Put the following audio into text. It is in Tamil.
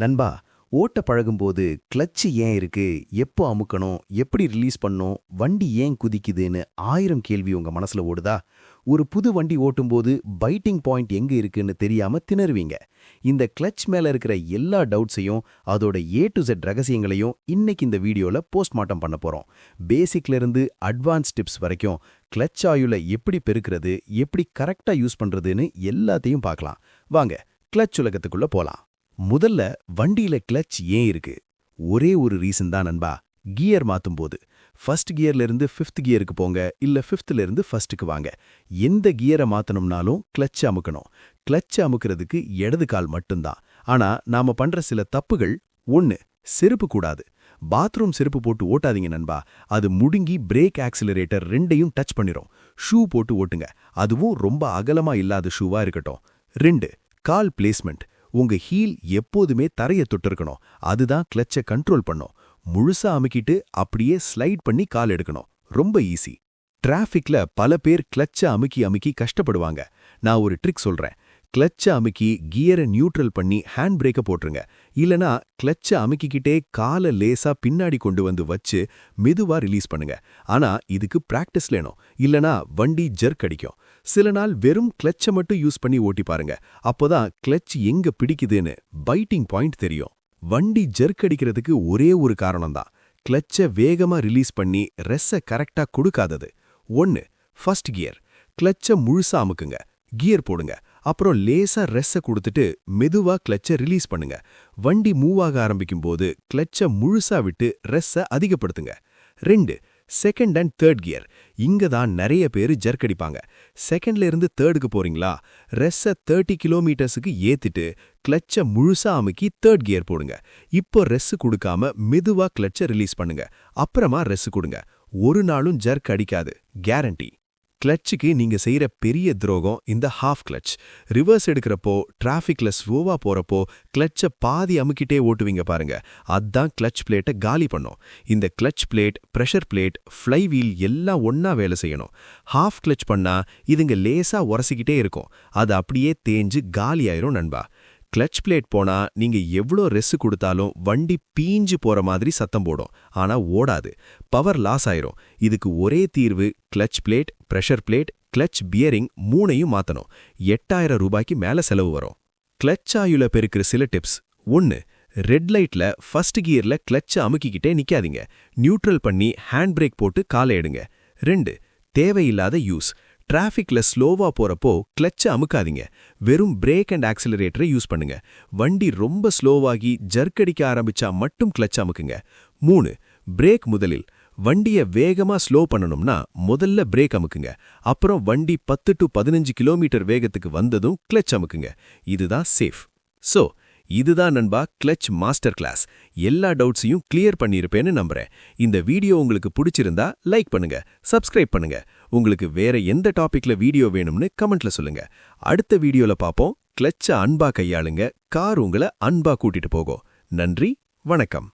நண்பா ஓட்ட பழகும்போது கிளச்சு ஏன் இருக்கு? எப்போ அமுக்கணும்? எப்படி ரிலீஸ் பண்ணும் வண்டி ஏன் குதிக்குதுன்னு ஆயிரம் கேள்வி உங்க மனசுல ஓடுதா? ஒரு புது வண்டி ஓட்டும்போது பைட்டிங் பாயிண்ட் எங்க இருக்குன்னு தெரியாம திணறுவீங்க. இந்த கிளச் மேல இருக்கிற எல்லா டவுட்ஸையும் அதோட ஏ டு செட் ரகசியங்களையும் இன்னைக்கு இந்த வீடியோல போஸ்ட்மார்ட்டம் பண்ண போறோம். பேசிக்ல இருந்து அட்வான்ஸ் டிப்ஸ் வரைக்கும் கிளச் ஆயுள எப்படி பெருக்கிறது எப்படி கரெக்டா யூஸ் பண்றதுன்னு எல்லாத்தையும் பார்க்கலாம். வாங்க கிளச் உலகத்துக்குள்ள போலாம். முதல்ல வண்டியில கிளச் ஏன் இருக்கு? ஒரே ஒரு ரீசன் தான் நண்பா. கியர் மாத்தும் போது ஃபர்ஸ்ட் கியர்ல இருந்து ஃபிஃப்த் கியருக்கு போங்க இல்ல ஃபிஃப்த்ல இருந்து ஃபர்ஸ்ட்டுக்கு வாங்க. எந்த கியரை மாத்தணும்னாலும் கிளச் அமுக்கணும். கிளச் அமுக்கிறதுக்கு இடது கால் மட்டும்தான். ஆனா நாம பண்ற சில தப்புகள் ஒன்னு செருப்பு கூடாது. பாத்ரூம் செருப்பு போட்டு ஓட்டாதீங்க நண்பா. அது முடுங்கி பிரேக் ஆக்சிலரேட்டர் ரெண்டையும் டச் பண்ணிரும். ஷூ போட்டு ஓட்டுங்க. அதுவும் ரொம்ப அகலமா இல்லாத ஷூவா இருக்கட்டும். ரெண்டு கால் பிளேஸ்மெண்ட். உங்க ஹீல் எப்போதுமே தரைய தொட்டிருக்கணும். அதுதான் கிளச்சை கண்ட்ரோல் பண்ணும். முழுசா அமுக்கிட்டு அப்படியே ஸ்லைட் பண்ணி கால் எடுக்கணும். ரொம்ப ஈஸி. டிராஃபிக்ல பல பேர் கிளச்ச அமுக்கி அமுக்கி கஷ்டப்படுவாங்க. நான் ஒரு ட்ரிக் சொல்றேன். கிளச்சை அமுக்கி கியரை நியூட்ரல் பண்ணி ஹேண்ட் பிரேக்கை போட்டுருங்க. இல்லனா கிளச்சை அமுக்கிக்கிட்டே காலை லேசா பின்னாடி கொண்டு வந்து வச்சு மெதுவா ரிலீஸ் பண்ணுங்க. ஆனா இதுக்கு பிராக்டிஸ் வேணும். இல்லனா வண்டி ஜெர்க் அடிக்கும். சில நாள் வெறும் கிளச்சை மட்டும் யூஸ் பண்ணி ஓட்டி பாருங்க. அப்போதான் கிளச் எங்க பிடிக்குதுன்னு பைட்டிங் பாயிண்ட் தெரியும். வண்டி ஜெர்க் அடிக்கிறதுக்கு ஒரே ஒரு காரணம்தான். கிளச்சை வேகமா ரிலீஸ் பண்ணி ரெஸ்ஸை கரெக்டா கொடுக்காதது. ஒன்னு ஃபர்ஸ்ட் கியர். கிளச்சை முழுசா அமுக்குங்க. கியர் போடுங்க. அப்புறம் லேசா ரெஸ்ஸை கொடுத்துட்டு மெதுவா கிளச்சை ரிலீஸ் பண்ணுங்க. வண்டி மூவ் ஆக ஆரம்பிக்கும் போது கிளச்சை முழுசா விட்டு ரெஸ்ஸை அதிகப்படுத்துங்க. ரெண்டு செகண்ட் அண்ட் தேர்ட் கியர் இங்க தான் நிறைய பேர் ஜர்க் அடிப்பாங்க. செகண்ட்ல இருந்து தேர்டுக்கு போறீங்களா? ரெஸ்ஸை தேர்ட்டி கிலோமீட்டர்ஸுக்கு ஏத்திட்டு கிளச்சை முழுசா அமுக்கி தேர்ட் கியர் போடுங்க. இப்போ ரெஸ் கொடுக்காம மெதுவா கிளச்சை ரிலீஸ் பண்ணுங்க. அப்புறமா ரெஸ் கொடுங்க. ஒரு நாளும் ஜர்க் அடிக்காது. கேரண்டி கிளச்சுக்கு நீங்க செய்யற பெரிய துரோகம் இந்த ஹாஃப் கிளச் ரிவர்ஸ் எடுக்கிறப்போ டிராஃபிக்ல ஸ்லோவா போறப்போ கிளச்சை பாதி அமுக்கிட்டே ஓட்டுவீங்க பாருங்க. அதான் கிளச் பிளேட்டை காலி பண்ணும். இந்த clutch plate pressure plate flywheel எல்லாம் ஒன்னா வேலை செய்யணும். ஹாஃப் கிளச் பண்ணா இதுங்க லேசா உரசிக்கிட்டே இருக்கும். அது அப்படியே தேஞ்சு காலியாயிரும் நண்பா. கிளச் பிளேட் போனா நீங்க எவ்வளோ ரெஸ் கொடுத்தாலும் வண்டி பீஞ்சு போற மாதிரி சத்தம் போடும். ஆனா ஓடாது. பவர் லாஸ் ஆயிரும். இதுக்கு ஒரே தீர்வு clutch plate pressure plate clutch bearing மூணையும் மாத்தணும். எட்டாயிரம் ரூபாய்க்கு மேல செலவு வரும். கிளச் ஆயுல பெருக்கிற சில டிப்ஸ். ஒன்னு ரெட் லைட்ல ஃபர்ஸ்ட் கியர்ல கிளச்சை அமுக்கிக்கிட்டே நிக்காதீங்க. நியூட்ரல் பண்ணி ஹேண்ட் பிரேக் போட்டு காலை எடுங்க. ரெண்டு தேவையில்லாத யூஸ். டிராஃபிக்ல ஸ்லோவா போறப்போ கிளச்ச அமுக்காதீங்க. வெறும் பிரேக் அண்ட் ஆக்சிலரேட்டரை யூஸ் பண்ணுங்க. வண்டி ரொம்ப ஸ்லோவாகி ஜர்க் அடிக்க ஆரம்பிச்சா மட்டும் கிளச் அமுக்குங்க. மூணு பிரேக் முதலில். வண்டியை வேகமா ஸ்லோ பண்ணணும்னா முதல்ல பிரேக் அமுக்குங்க. அப்புறம் வண்டி பத்து டு பதினஞ்சு கிலோமீட்டர் வேகத்துக்கு வந்ததும் கிளச் அமுக்குங்க. இதுதான் சேஃப் ஸோ இதுதான் நண்பா கிளச் மாஸ்டர் கிளாஸ் எல்லா டவுட்ஸையும் கிளியர் பண்ணியிருப்பேன்னு நம்புறேன். இந்த வீடியோ உங்களுக்கு பிடிச்சிருந்தா லைக் பண்ணுங்க சப்ஸ்கிரைப் பண்ணுங்க. உங்களுக்கு வேற எந்த டாபிக்ல வீடியோ வேணும்னு கமெண்ட்ல சொல்லுங்க. அடுத்த வீடியோல பாப்போம். கிளச்ச அன்பா கையாளுங்க. கார் உங்களை அன்பா கூட்டிட்டு போகும். நன்றி வணக்கம்.